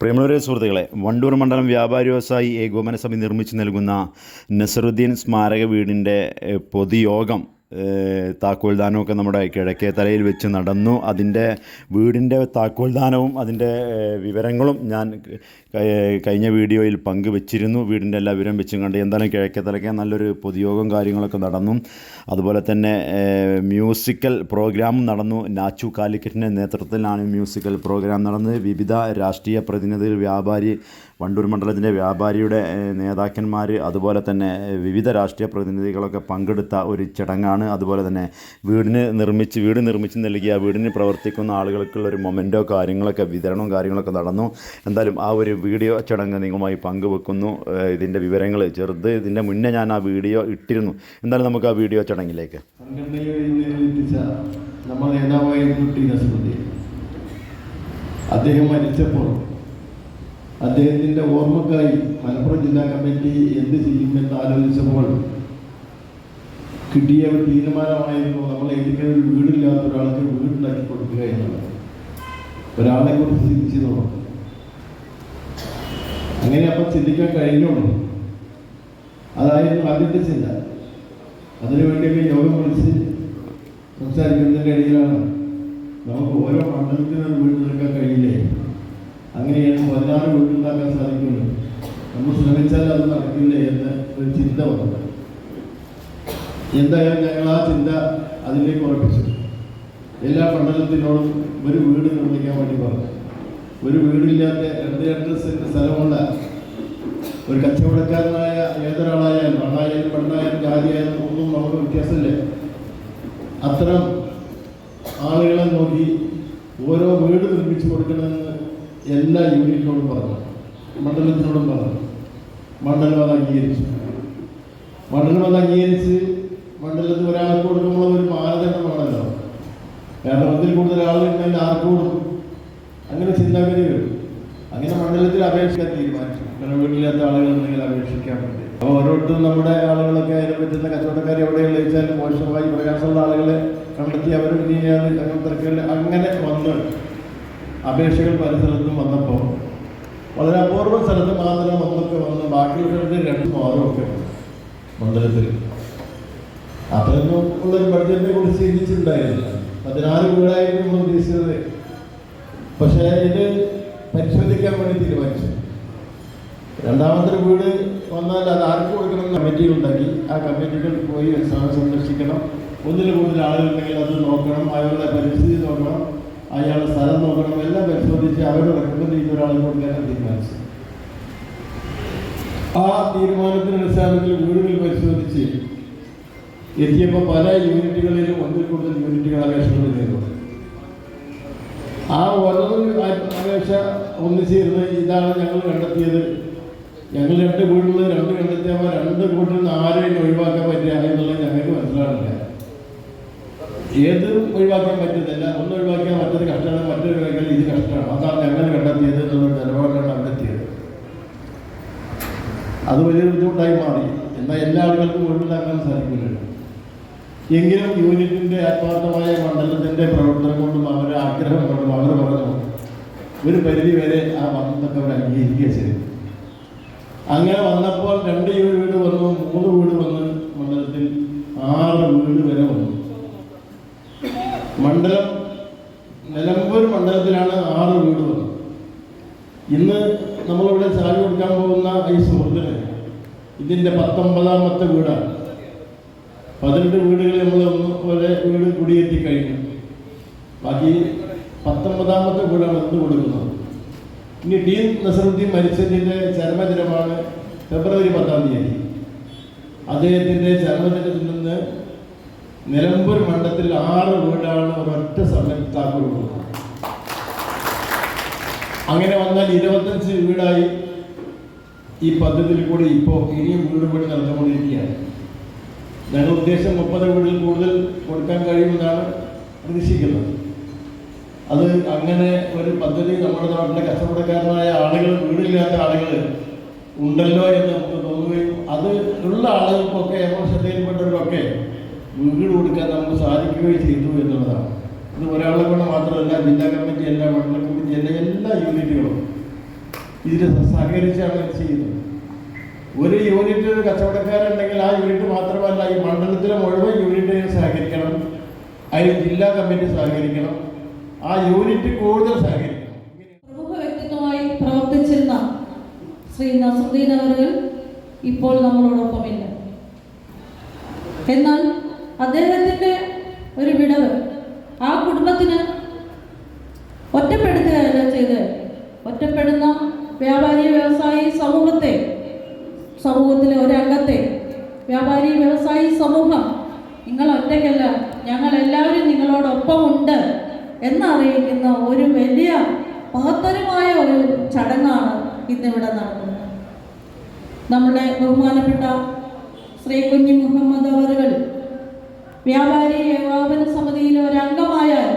പ്രിയമുള്ളവരെ സുഹൃത്തുക്കളെ വണ്ടൂർ മണ്ഡലം വ്യാപാരി വ്യവസായി ഏകോപന സമിതി നിർമ്മിച്ചു നൽകുന്ന നസറുദ്ദീൻ സ്മാരക വീടിന്റെ പൊതുയോഗം താക്കോൽദാനമൊക്കെ നമ്മുടെ കിഴക്കേ തലയിൽ വെച്ച് നടന്നു. അതിന്റെ വീടിന്റെ താക്കോൽദാനവും അതിന്റെ വിവരങ്ങളും ഞാൻ കഴിഞ്ഞ വീഡിയോയിൽ പങ്കുവച്ചിരുന്നു. വീടിന്റെ എല്ലാ വിവരം വെച്ചും കണ്ട് എന്തായാലും കിഴക്കേ തലയ്ക്ക് നല്ലൊരു പൊതുയോഗം കാര്യങ്ങളൊക്കെ നടന്നു. അതുപോലെ തന്നെ മ്യൂസിക്കൽ പ്രോഗ്രാം നടന്നു. നാച്ചു കാലിക്കറ്റിന്റെ നേതൃത്വത്തിലാണ് മ്യൂസിക്കൽ പ്രോഗ്രാം നടന്നത്. വിവിധ രാഷ്ട്രീയ പ്രതിനിധികൾ വ്യാപാരി വണ്ടൂർ മണ്ഡലത്തിന്റെ വ്യാപാരിയുടെ നേതാക്കന്മാർ അതുപോലെ തന്നെ വിവിധ രാഷ്ട്രീയ പ്രതിനിധികളൊക്കെ പങ്കെടുത്ത ഒരു ചടങ്ങാണ്. അതുപോലെ തന്നെ വീടിന് നിർമ്മിച്ച് വീട് നിർമ്മിച്ച് നൽകിയ വീടിന് പ്രവർത്തിക്കുന്ന ആളുകൾക്കുള്ള ഒരു മൊമെന്റോ കാര്യങ്ങളൊക്കെ വിതരണവും കാര്യങ്ങളൊക്കെ നടന്നു. എന്തായാലും ആ ഒരു വീഡിയോ ചടങ്ങ് നിങ്ങളുമായി പങ്കുവെക്കുന്നു. ഇതിന്റെ വിവരങ്ങൾ ചെറുത് ഇതിന്റെ മുന്നേ ഞാൻ ആ വീഡിയോ ഇട്ടിരുന്നു. എന്തായാലും നമുക്ക് ആ വീഡിയോ ചടങ്ങിലേക്ക്. അദ്ദേഹം മരിച്ചപ്പോൾ അദ്ദേഹത്തിന്റെ ഓർമ്മക്കായി മലപ്പുറം ജില്ലാ കമ്മിറ്റി എന്ത് ചെയ്യുമെന്ന് ആലോചിച്ചപ്പോൾ കിട്ടിയ ഒരു തീരുമാനമായിരുന്നു നമ്മൾ ഏതെങ്കിലും ഒരു വീടില്ലാത്ത ഒരാൾക്ക് വീടുണ്ടാക്കി കൊടുക്കുക എന്നുള്ളത്. ഒരാളെ കുറിച്ച് ചിന്തിച്ചു നോക്കും അങ്ങനെ അപ്പം ചിന്തിക്കാൻ കഴിഞ്ഞുള്ളൂ അതായിരുന്നു ആദ്യത്തെ ചിന്ത. അതിനുവേണ്ടിയൊക്കെ യോഗം വിളിച്ച് സംസാരിക്കുന്നതിന്റെ ഇടയിലാണ് നമുക്ക് ഓരോ മണ്ഡലത്തിനും വീട് നിൽക്കാൻ കഴിയില്ലേ? അങ്ങനെയാണ് പതിനാറ് വീട്ടിലുണ്ടാക്കാൻ സാധിക്കുള്ളൂ നമ്മൾ ശ്രമിച്ചാൽ അത് നടക്കില്ല എന്ന് ഒരു ചിന്ത വന്നത് എന്തായാലും ഞങ്ങൾ ആ ചിന്ത അതിലേക്ക് ഉറപ്പിച്ചു. എല്ലാ മണ്ഡലത്തിനോടും ഒരു വീട് നിർമ്മിക്കാൻ വേണ്ടി പറഞ്ഞു. ഒരു വീടില്ലാത്ത രണ്ട് രണ്ട് സെന്റ് സ്ഥലമുള്ള ഒരു കച്ചവടക്കാരനായ ഏതൊരാളായാലും ആണായാലും പെണ്ണായാലും ജാതിയായാലും ഒന്നും നമുക്ക് വ്യത്യാസമില്ല. അത്തരം ആളുകളെ നോക്കി ഓരോ വീട് നിർമ്മിച്ചു കൊടുക്കണമെന്ന് എല്ലാ യൂണിറ്റിനോടും പറഞ്ഞു. മണ്ഡലത്തിനോടും പറഞ്ഞു. മണ്ഡലം അത് അംഗീകരിച്ചു. മണ്ഡലം അത് അംഗീകരിച്ച് മണ്ഡലത്തിൽ ഒരാൾക്ക് കൊടുക്കുമ്പോൾ ഒരു മാനദണ്ഡമാണല്ലോ. കേരളത്തിൽ കൂടുതൽ ആളുകളുണ്ടെങ്കിൽ ആർക്ക് കൊടുക്കും? അങ്ങനെ ചിന്താഗതി വരും. അങ്ങനെ മണ്ഡലത്തിൽ അപേക്ഷിക്കാൻ തീരുമാനിച്ചു. കാരണം വീട്ടിലില്ലാത്ത ആളുകളുണ്ടെങ്കിൽ അപേക്ഷിക്കാൻ വേണ്ടി. അപ്പോൾ ഓരോരുത്തരും നമ്മുടെ ആളുകളൊക്കെ അതിനെ പറ്റുന്ന കച്ചവടക്കാർ എവിടെയുള്ള വെച്ചാൽ മോശമായി പ്രയാസമുള്ള ആളുകളെ കണ്ടെത്തി അവരും ഇനി അങ്ങനെ തിരക്കുകളിൽ അങ്ങനെ വന്ന്. അപേക്ഷകൾ പല സ്ഥലത്തും വന്നപ്പോൾ വളരെ അപൂർവ സ്ഥലത്ത് മാത്രം ഒന്നൊക്കെ വന്ന് ബാക്കി രണ്ടും ആറും ഒക്കെ മണ്ഡലത്തിൽ. അത്രയൊന്നും ഉള്ളൊരു ബഡ്ജറ്റിനെ കുറിച്ച് ചിന്തിച്ചിട്ടുണ്ടായിരുന്നില്ല. പതിനാറ് വീടായിരുന്നു നമ്മൾ ഉദ്ദേശിച്ചത്. പക്ഷേ ഇത് പരിശോധിക്കാൻ വേണ്ടി തീരുമാനിച്ചു. രണ്ടാമത്തെ വീട് വന്നാൽ അത് ആർക്ക് കൊടുക്കണം കമ്മിറ്റി ഉണ്ടാക്കി. ആ കമ്മിറ്റികൾ പോയി സന്ദർശിക്കണം. ഒന്നിൽ കൂടുതൽ ആളുകളുണ്ടെങ്കിൽ അത് നോക്കണം. അയാളുടെ പരിസ്ഥിതി നോക്കണം. അയാളുടെ സ്ഥലം നോക്കണം എല്ലാം പരിശോധിച്ച് അവരോട് റെക്കമെൻഡ് ചെയ്ത ഒരാളെ കൊടുക്കാനാണ് തീരുമാനിച്ചത് ആ തീരുമാനത്തിന് അടിസ്ഥാനത്തിൽ വീടുകൾ പരിശോധിച്ച് എത്തിയപ്പോൾ പല യൂണിറ്റുകളിലും ഒന്നിൽ കൂടുതൽ യൂണിറ്റുകൾ അപേക്ഷകൾ ആ ഓരോ അപേക്ഷ ഒന്നിച്ചിരുന്ന് ഇതാണ് ഞങ്ങൾ കണ്ടെത്തിയത്. ഞങ്ങൾ രണ്ട് കൂടുതൽ രണ്ട് കണ്ടെത്തിയപ്പോൾ രണ്ട് വീട്ടിൽ നിന്ന് ആരെയും ഒഴിവാക്കാൻ പറ്റുക എന്നുള്ളത് ഞങ്ങൾക്ക് മനസ്സിലാവില്ല ഏത് ഒഴിവാക്കാൻ പറ്റുന്നില്ല ഒന്ന് ഒഴിവാക്കിയാൽ മറ്റത് കഷ്ടമാണ് മറ്റൊരു ഒഴിവാക്കിയാൽ ഇത് കഷ്ടമാണ്. അതാണ് ഞങ്ങൾ കണ്ടെത്തിയത് എന്നുള്ള നിലപാടാണ് കണ്ടെത്തിയത്. അത് വലിയൊരു ബുദ്ധിമുട്ടായി മാറി. എന്നാൽ എല്ലാ ആളുകൾക്കും ഒഴിവിലാക്കാൻ സാധിക്കില്ലല്ലോ. എങ്കിലും യൂണിറ്റിന്റെ ആത്മാർത്ഥമായ മണ്ഡലത്തിന്റെ പ്രവർത്തനം കൊണ്ടും അവരുടെ ആഗ്രഹം കൊണ്ടും അവർ പറഞ്ഞു ഒരു പരിധി വരെ ആ മണ്ഡലത്തെ അവർ അംഗീകരിക്കുക ചെയ്തു അങ്ങനെ വന്നപ്പോൾ രണ്ട് വീട് വന്നു മൂന്ന് വീട് വന്ന് മണ്ഡലത്തിൽ ആറ് വീട് മണ്ഡലം നിലമ്പൂർ മണ്ഡലത്തിലാണ് ആറ് വീട് വന്നത്. ഇന്ന് നമ്മളിവിടെ ചാവി കൊടുക്കാൻ പോകുന്ന ഈ സുഹൃത്തിന് ഇതിന്റെ പത്തൊമ്പതാമത്തെ വീടാണ്. പതിനെട്ട് വീടുകൾ നമ്മൾ പോലെ വീട് കുടിയെത്തി കഴിഞ്ഞു. ബാക്കി പത്തൊമ്പതാമത്തെ വീടാണ് ഇന്ന് കൊടുക്കുന്നത്. ഇനി ഡീൻ നസറുദ്ദീൻ മരിച്ചതിന്റെ ചരമദിനമാണ് ഫെബ്രുവരി പത്താം തീയതി. അദ്ദേഹത്തിന്റെ ചരമദിനത്തിൽ നിന്ന് നിലമ്പൂർ മണ്ഡലത്തിൽ ആറ് വീടാണ് ഒരൊറ്റ താക്കോൽ അങ്ങനെ വന്നാൽ ഇരുപത്തഞ്ച് വീടായി ഈ പദ്ധതിയിൽ കൂടി ഇപ്പോൾ ഇനിയും വീട് പണി നടന്നുകൊണ്ടിരിക്കുകയാണ്. ഞങ്ങൾ ഉദ്ദേശം മുപ്പത് വീടിൽ കൂടുതൽ കൊടുക്കാൻ കഴിയുമെന്നാണ് പ്രതീക്ഷിക്കുന്നത്. അത് അങ്ങനെ ഒരു പദ്ധതി നമ്മുടെ നാട്ടിലെ കഷ്ടപ്പെടക്കാരനായ ആളുകൾ വീടില്ലാത്ത ആളുകൾ ഉണ്ടല്ലോ എന്ന് നമുക്ക് തോന്നുകയും അത് ഉള്ള ആളുകൾക്കൊക്കെ നമ്മുടെ ശ്രദ്ധയിൽപ്പെട്ടവർക്കൊക്കെ വീട് കൊടുക്കാൻ നമുക്ക് സാധിക്കുകയും ചെയ്തു എന്നുള്ളതാണ്. ഇത് ഒരാളെ കൊണ്ട് മാത്രമല്ല ജില്ലാ കമ്മിറ്റി അല്ല മണ്ഡല കമ്മിറ്റി അല്ല എല്ലാ യൂണിറ്റുകളും ഇതിൽ സഹകരിച്ചാണ് ചെയ്യുന്നത്. ഒരു യൂണിറ്റ് കച്ചവടക്കാരുണ്ടെങ്കിൽ ആ യൂണിറ്റ് മാത്രമല്ല ഈ മണ്ഡലത്തിലെ മുഴുവൻ യൂണിറ്റിനെ സഹകരിക്കണം. അതിന് ജില്ലാ കമ്മിറ്റി സഹകരിക്കണം. ആ യൂണിറ്റ് കൂടുതൽ സഹകരിക്കണം. പ്രമുഖ വ്യക്തിത്വമായി പ്രവർത്തിച്ചിരുന്ന ശ്രീ നസുദ്ദീൻ അവർ ഇപ്പോൾ നമ്മളോടൊപ്പമില്ല. എന്നാൽ അദ്ദേഹത്തിന്റെ ഒരു വിടവ് ആ കുടുംബത്തിന് ഒറ്റപ്പെടുത്തുകയല്ല ചെയ്ത് ഒറ്റപ്പെടുന്ന വ്യാപാരി വ്യവസായി സമൂഹത്തെ സമൂഹത്തിലെ ഒരംഗത്തെ വ്യാപാരി വ്യവസായി സമൂഹം നിങ്ങൾ ഒറ്റയ്ക്കല്ല ഞങ്ങൾ എല്ലാവരും നിങ്ങളോടൊപ്പമുണ്ട് എന്നറിയിക്കുന്ന ഒരു വലിയ മഹത്തരമായ ഒരു ചടങ്ങാണ് ഇന്നിവിടെ നടക്കുന്നത്. നമ്മുടെ ബഹുമാനപ്പെട്ട ശ്രീ കുഞ്ഞി മുഹമ്മദ് വ്യാപാരി ഏകോപന സമിതിയിലെ ഒരു അംഗമായാൽ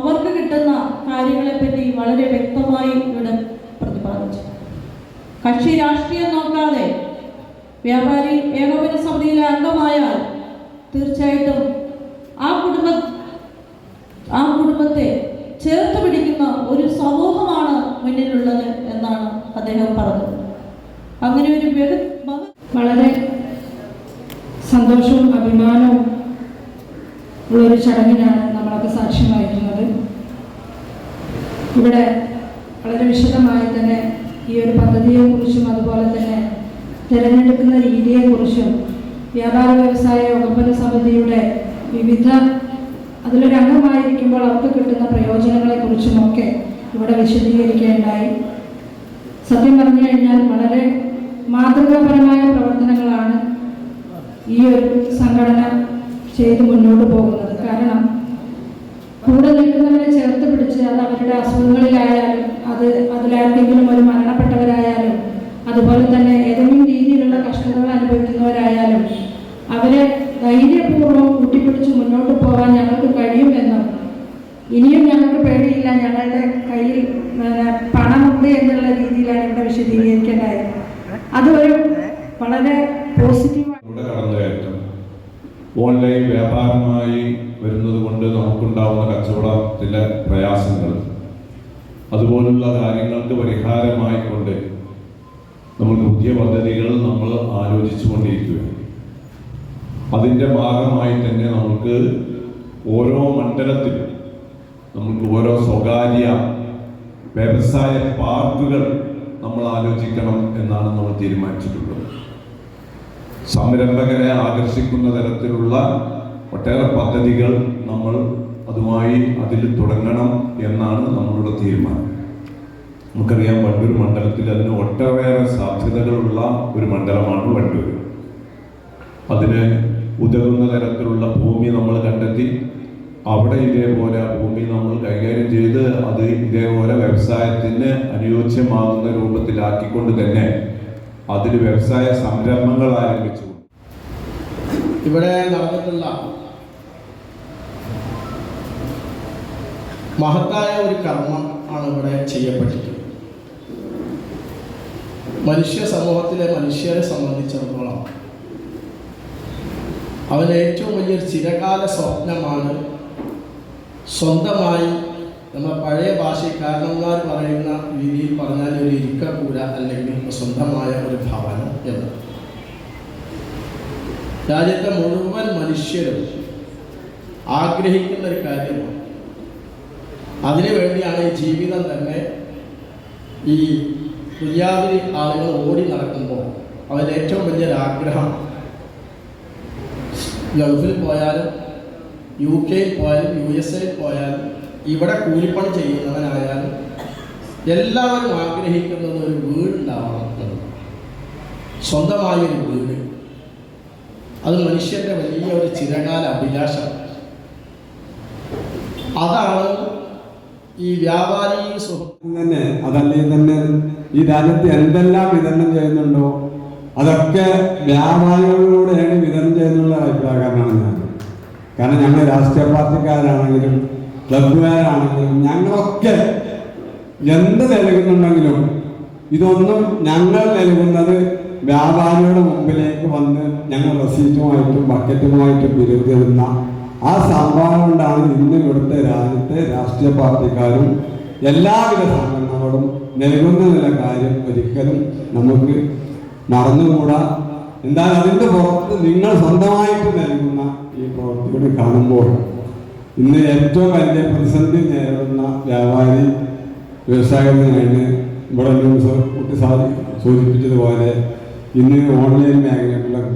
അവർക്ക് കിട്ടുന്ന കാര്യങ്ങളെപ്പറ്റി വളരെ വ്യക്തമായി ഇവിടെ പ്രതിപാദിച്ചു. കക്ഷി രാഷ്ട്രീയം നോക്കാതെ വ്യാപാരി ഏകോപന സമിതിയിലെ അംഗമായാൽ തീർച്ചയായിട്ടും ആ കുടുംബ ആ കുടുംബത്തെ ചേർത്ത് പിടിക്കുന്ന ഒരു സമൂഹമാണ് മുന്നിലുള്ളത് എന്നാണ് അദ്ദേഹം പറഞ്ഞത്. അങ്ങനെ ഒരു വളരെ സന്തോഷവും അഭിമാനവും ഉള്ളൊരു ചടങ്ങിനാണ് നമ്മളൊക്കെ സാക്ഷ്യം വഹിക്കുന്നത്. ഇവിടെ വളരെ വിശദമായി തന്നെ ഈ ഒരു പദ്ധതിയെക്കുറിച്ചും അതുപോലെ തന്നെ തിരഞ്ഞെടുക്കുന്ന രീതിയെക്കുറിച്ചും വ്യാപാര വ്യവസായ വകുപ്പന സമിതിയുടെ വിവിധ അതിലൊരു അംഗമായിരിക്കുമ്പോൾ അവർക്ക് കിട്ടുന്ന പ്രയോജനങ്ങളെക്കുറിച്ചുമൊക്കെ ഇവിടെ വിശദീകരിക്കുകയുണ്ടായി സത്യം പറഞ്ഞു കഴിഞ്ഞാൽ വളരെ മാതൃകാപരമായ പ്രവർത്തനങ്ങളാണ് ഈ ഒരു സംഘടന ചെയ്ത് മുന്നോട്ട് പോകുന്നത്. കാരണം കൂടെ നിൽക്കുന്നവരെ ചേർത്ത് പിടിച്ച് അത് അവരുടെ അസുഖങ്ങളിലായാലും അത് അതിലാർക്കെങ്കിലും ഒരു മരണപ്പെട്ടവരായാലും അതുപോലെ തന്നെ ഏതെങ്കിലും രീതിയിലുള്ള കഷ്ടതകൾ അനുഭവിക്കുന്നവരായാലും അവരെ ധൈര്യപൂർവം കൂട്ടിപ്പിടിച്ച് മുന്നോട്ട് പോകാൻ ഞങ്ങൾക്ക് കഴിയുമെന്നും ഇനിയും ഞങ്ങൾക്ക് പേടിയില്ല ഞങ്ങളുടെ കയ്യിൽ പണമുണ്ട് എന്നുള്ള രീതിയിലാണ് ഇവിടെ വിശദീകരിക്കേണ്ടത്. അതൊരു വളരെ പോസിറ്റീവാണ് ഓൺലൈൻ വ്യാപാരമായി വരുന്നത് കൊണ്ട് നമുക്കുണ്ടാവുന്ന കച്ചവടത്തിലെ പ്രയാസങ്ങൾ അതുപോലുള്ള കാര്യങ്ങൾക്ക് പരിഹാരമായിക്കൊണ്ട് നമ്മൾ പുതിയ പദ്ധതികൾ നമ്മൾ ആലോചിച്ചു കൊണ്ടിരിക്കുകയാണ് അതിന്റെ ഭാഗമായി തന്നെ നമുക്ക് ഓരോ മണ്ഡലത്തിലും നമുക്ക് ഓരോ സ്വകാര്യ വ്യവസായ പാർക്കുകൾ നമ്മൾ ആലോചിക്കണം എന്നാണ് നമ്മൾ തീരുമാനിച്ചിട്ടുള്ളത്. സംരംഭകരെ ആകർഷിക്കുന്ന തരത്തിലുള്ള ഒട്ടേറെ പദ്ധതികൾ നമ്മൾ അതുമായി അതിൽ തുടങ്ങണം എന്നാണ് നമ്മളുടെ തീരുമാനം. നമുക്കറിയാം വണ്ടൂർ മണ്ഡലത്തിൽ അതിന് ഒട്ടേറെ സാധ്യതകളുള്ള ഒരു മണ്ഡലമാണ് വണ്ടൂർ. അതിന് ഉതകുന്ന തരത്തിലുള്ള ഭൂമി നമ്മൾ കണ്ടെത്തി അവിടെ ഇതേപോലെ ഭൂമി നമ്മൾ കൈകാര്യം ചെയ്ത് അത് ഇതേപോലെ വ്യവസായത്തിന് അനുയോജ്യമാകുന്ന രൂപത്തിലാക്കിക്കൊണ്ട് തന്നെ അതിൽ വ്യവസായ സംരംഭങ്ങൾ ആരംഭിച്ചു. ഇവിടെ നടന്നിട്ടുള്ള മഹത്തായ ഒരു കർമ്മം ആണ് ഇവിടെ ചെയ്യപ്പെട്ടിട്ടുള്ളത്. മനുഷ്യ സമൂഹത്തിലെ മനുഷ്യരെ സംബന്ധിച്ചിടത്തോളം അവന് ഏറ്റവും വലിയൊരു ചിരകാല സ്വപ്നമാണ് സ്വന്തമായി നമ്മുടെ പഴയ ഭാഷക്കാരന്മാർ പറയുന്ന രീതിയിൽ പറഞ്ഞാൽ ഒരു ഇരിക്കക്കൂര അല്ലെങ്കിൽ സ്വന്തമായ ഒരു ഭവനം എന്ന് രാജ്യത്തെ മുഴുവൻ മനുഷ്യരും ആഗ്രഹിക്കുന്ന ഒരു കാര്യമാണ് അതിനു വേണ്ടിയാണ് ഈ ജീവിതം തന്നെ ഈ ദുര്യാവിൽ ആളുകൾ ഓടി നടക്കുമ്പോൾ അവരുടെ ഏറ്റവും വലിയൊരു ആഗ്രഹം. ഗൾഫിൽ പോയാലും യു കെയിൽ പോയാലും യു എസ് എയിൽ പോയാലും ഇവിടെ കൂലിപ്പണി ചെയ്യുന്നവനായാലും എല്ലാവരും ആഗ്രഹിക്കുന്നത് ഒരു വീടുണ്ടാവണം. സ്വന്തമായ ഒരു വീട്. അത് മനുഷ്യന്റെ വലിയ ഒരു ചിരകാല അഭിലാഷം. അതാണ് ഈ വ്യാപാരി തന്നെ അതല്ലേ തന്നെ? ഈ രാജ്യത്ത് എന്തെല്ലാം വിതരണം ചെയ്യുന്നുണ്ടോ? അതൊക്കെ വ്യാപാരികളിലൂടെയാണ് വിതരണം ചെയ്യുന്നുള്ള അഭിപ്രായക്കാരനാണ് ഞാൻ. കാരണം ഞങ്ങൾ രാഷ്ട്രീയ പാർട്ടിക്കാരാണെങ്കിലും ക്ലബുകാരാണെങ്കിലും ഞങ്ങളൊക്കെ എന്ത് നൽകുന്നുണ്ടെങ്കിലും ഇതൊന്നും ഞങ്ങൾ നൽകുന്നത് വ്യാപാരിയുടെ മുമ്പിലേക്ക് വന്ന് ഞങ്ങൾ റസീറ്റുമായിട്ടും ബക്കറ്റുമായിട്ടും വിരുദ്ധരുന്ന ആ സംഭവം കൊണ്ടാണ് ഇന്ന് ഇവിടുത്തെ രാജ്യത്തെ രാഷ്ട്രീയ പാർട്ടിക്കാരും എല്ലാവിധ സംഘടനകളും നൽകുന്നതിനുള്ള കാര്യം ഒരിക്കലും നമുക്ക് മറന്നുകൂടാ. എന്നാൽ അതിന്റെ പുറത്ത് നിങ്ങൾ സ്വന്തമായിട്ട് നൽകുന്ന ഈ പ്രവൃത്തികൾ കാണുമ്പോൾ ഇന്ന് ഏറ്റവും വലിയ പ്രതിസന്ധി നേരിടുന്ന വ്യാപാരി വ്യവസായത്തിനാണ് ഇവിടെ കുട്ടി സാധി സൂചിപ്പിച്ചതുപോലെ ഇന്ന് ഓൺലൈൻ മേഖലകളിലൊക്കെ